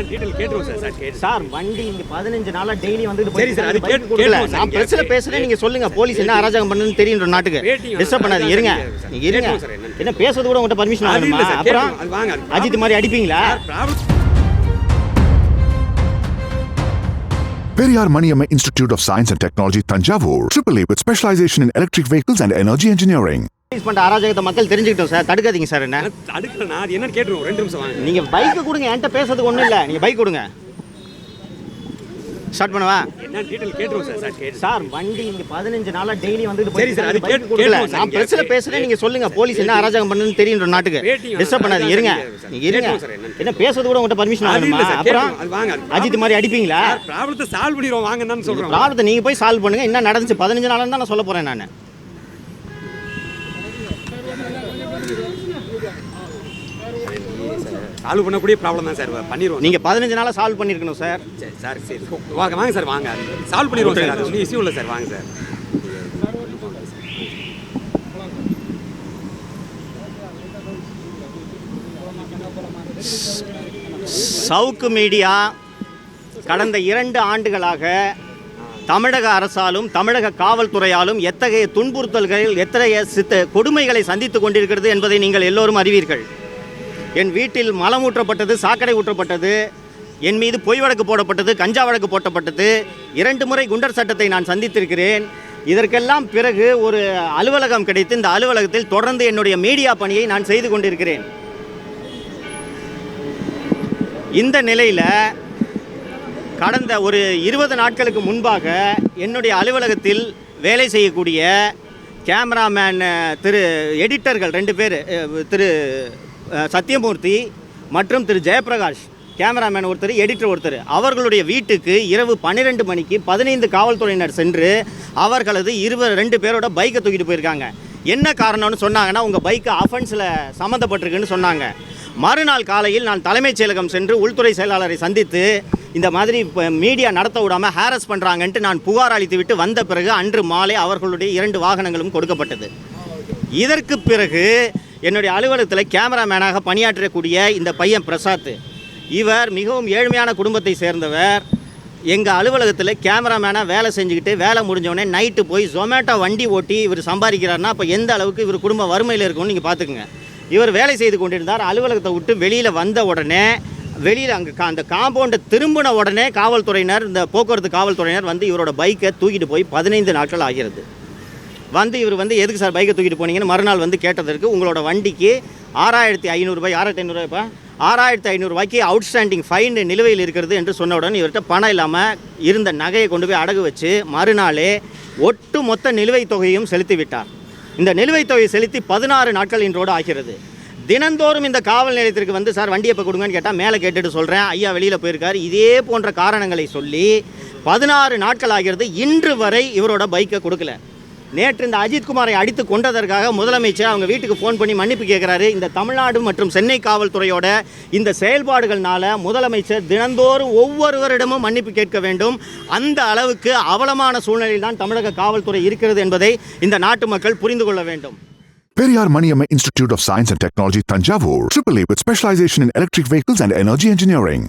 என்ன டீடைல் கேட்டுருவோம் sir. Sir கேட்டு சார் வண்டி இங்க பதினஞ்சு நாளா டெய்லி வந்துட்டு சரி சார், அது கேட்டு-. நான் பிரச்சனை பேசுறேன் நீங்க சொல்லுங்க. போலீஸ் என்ன அராஜகம் பண்ணுன்னு தெரியும் நாட்டுக்கு. டிஸ்டர்ப் இருங்க. நீங்க இருங்க. என்னன்னு. என்ன பேசுறது கூட உங்கள்கிட்ட பர்மிஷன் ஆகணுமா அப்புறம் அஜித் மாதிரி அடிப்பீங்களா? Periyar Maniamma Institute of Science and Technology, Tanjavur, AAA with specialization in electric vehicles and energy engineering. Police பண்ற அராஜகத்தை மக்கள் தெரிஞ்சுக்கிட்டோம் சார். தடுக்காதீங்க சார் என்ன? அடுக்கல நான் அது என்னன்னு கேட்டுருவோம். ரெண்டு நிமிஷம் வாங்க. நீங்க பைக் கொடுங்க. என்கிட்ட பேசுறதுக்கு ஒண்ணும் இல்ல. நீங்க பைக் கொடுங்க. ஸ்டார்ட் பண்ணவா? என்ன டீடைல் கேட்டுருவோம் சார். சார் கேட்டு. சார் வண்டி இங்க பதினஞ்சு நாளா டெய்லி வந்துட்டு சரி சார், அது கேட்டு- கொடுக்கல. நான் பிரச்சனை பேசுறேன். நீங்க சொல்லுங்க. போலீஸ் என்ன அராஜகம் பண்ணுன்னு தெரியும் நாட்டுக்கு. Disturb sir. பண்ணாதீங்க இருங்க. இருங்க. என்ன பேசுறது கூட உங்கள்கிட்ட பர்மிஷன் ஆகணுமா அப்புறம் வாங்க, அஜித் மாதிரி அடிப்பீங்களா? ப்ராப்ளத்தை சால்வ் பண்ணிடுவோம். வாங்கன்னு சொல்றோம். ப்ராப்ளத்தை நீங்க போய் சால்வ் பண்ணுங்க. என்ன நடந்துச்சு? பதினஞ்சு நாள் தான் நான் சொல்ல போறேன் நான். சால்வ் பண்ணக்கூடிய ப்ராப்ளம் தான் சார். பண்ணிடுவோம் நீங்க பதினஞ்சு நாளா சால்வ் பண்ணிருக்கணும் சார். சரி சார் சரி. வாங்க வாங்க சார் வாங்க. சால்வ் பண்ணிடுவோம் சார் அது ஒன்றும் இஷ்யூ இல்லை சார். வாங்க சார். சவுக்கு மீடியா கடந்த இரண்டு ஆண்டுகளாக தமிழக அரசாலும் தமிழக காவல்துறையாலும் எத்தகைய துன்புறுத்தல்கள் எத்தகைய சித்த கொடுமைகளை சந்தித்துக் கொண்டிருக்கிறது என்பதை நீங்கள் எல்லோரும் அறிவீர்கள். என் வீட்டில் மலம் ஊற்றப்பட்டது சாக்கடை ஊற்றப்பட்டது என் மீது பொய் வழக்கு போடப்பட்டது கஞ்சா வழக்கு போட்டப்பட்டது இரண்டு முறை குண்டர் சட்டத்தை நான் சந்தித்திருக்கிறேன். இதற்கெல்லாம் பிறகு ஒரு அலுவலகம் கிடைத்து இந்த அலுவலகத்தில் தொடர்ந்து என்னுடைய மீடியா பணியை நான் செய்து கொண்டிருக்கிறேன். இந்த நிலையில் கடந்த ஒரு இருபது நாட்களுக்கு முன்பாக என்னுடைய அலுவலகத்தில் வேலை செய்யக்கூடிய கேமராமேன் திரு எடிட்டர்கள் ரெண்டு பேர் திரு சத்யமூர்த்தி மற்றும் திரு ஜெயபிரகாஷ் கேமராமேன் ஒருத்தர் எடிட்டர் ஒருத்தர். அவர்களுடைய வீட்டுக்கு இரவு பன்னிரெண்டு மணிக்கு பதினைந்து காவல்துறையினர் சென்று அவர்களது இருவர் ரெண்டு பேரோட பைக்கை தூக்கிட்டு போயிருக்காங்க. என்ன காரணம்னு சொன்னாங்கன்னா உங்கள் பைக்கு அஃபென்ஸில் சம்மந்தப்பட்டிருக்குன்னு சொன்னாங்க. மறுநாள் காலையில் நான் தலைமைச் செயலகம் சென்று உள்துறை செயலாளரை சந்தித்து இந்த மாதிரி இப்போ மீடியா நடத்த விடாமல் ஹாரஸ் பண்ணுறாங்கன்ட்டு நான் புகார் அளித்து விட்டு வந்த பிறகு அன்று மாலை அவர்களுடைய இரண்டு வாகனங்களும் கொடுக்கப்பட்டது. இதற்கு பிறகு என்னுடைய அலுவலகத்தில் கேமராமேனாக பணியாற்றக்கூடிய இந்த பையன் பிரசாத். இவர் மிகவும் ஏழ்மையான குடும்பத்தை சேர்ந்தவர். எங்கள் அலுவலகத்தில் கேமராமேனாக வேலை செஞ்சுக்கிட்டு வேலை முடிஞ்சவொடனே நைட்டு போய் ஜொமேட்டோ வண்டி ஓட்டி இவர் சம்பாதிக்கிறாருன்னா அப்போ எந்த அளவுக்கு இவர் குடும்பம் வறுமையில் இருக்கும்னு நீங்கள் பார்த்துக்குங்க இவர் வேலை செய்து கொண்டிருந்தார். அலுவலகத்தை விட்டு வெளியில் வந்த உடனே வெளியில் அங்கே அந்த காம்பவுண்டை திரும்பின உடனே காவல்துறையினர் இந்த போக்குவரத்து காவல்துறையினர் வந்து இவரோட பைக்கை தூக்கிட்டு போய் பதினைந்து நாட்கள் ஆகிறது. வந்து இவர் வந்து எதுக்கு சார் பைக்கை தூக்கிட்டு போனீங்கன்னு மறுநாள் வந்து கேட்டதற்கு உங்களோட வண்டிக்கு ஆறாயிரத்தி ஐநூறுரூபாய் ஆறாயிரத்தி ஐநூறுரூபாய்ப்பா ஆறாயிரத்தி ஐநூறுரூவாய்க்கு அவுட்ஸ்டாண்டிங் ஃபைன் நிலுவையில் இருக்கிறது என்று சொன்ன உடனே இவர்கிட்ட பணம் இல்லாமல் இருந்த நகையை கொண்டு போய் அடகு வச்சு மறுநாளே ஒட்டு மொத்த நிலுவைத் தொகையும் செலுத்தி விட்டார். இந்த நிலுவைத் தொகையை செலுத்தி பதினாறு நாட்கள் இன்றோடு ஆகிறது. தினந்தோறும் இந்த காவல் நிலையத்திற்கு வந்து சார் வண்டி எப்போ கொடுங்கன்னு கேட்டால் மேலே கேட்டுட்டு சொல்கிறேன் ஐயா வெளியில் போயிருக்கார். இதே போன்ற காரணங்களை சொல்லி பதினாறு நாட்கள் ஆகிறது. இன்று வரை இவரோட பைக்கை கொடுக்கல. நேற்று இந்த அஜித்குமாரை அடித்து கொண்டதற்காக முதலமைச்சர் அவங்க வீட்டுக்கு ஃபோன் பண்ணி மன்னிப்பு கேட்குறாரு இந்த தமிழ்நாடு மற்றும் சென்னை காவல்துறையோட இந்த செயல்பாடுகள்னால முதலமைச்சர் தினந்தோறும் ஒவ்வொருவரிடமும் மன்னிப்பு கேட்க வேண்டும். அந்த அளவுக்கு அவலமான சூழ்நிலையில் தான் தமிழக காவல்துறை இருக்கிறது என்பதை இந்த நாட்டு மக்கள் புரிந்து கொள்ள வேண்டும். Periyar Maniamma Institute of Science and Technology, Tanjavur, AAA with specialization in electric vehicles and energy engineering.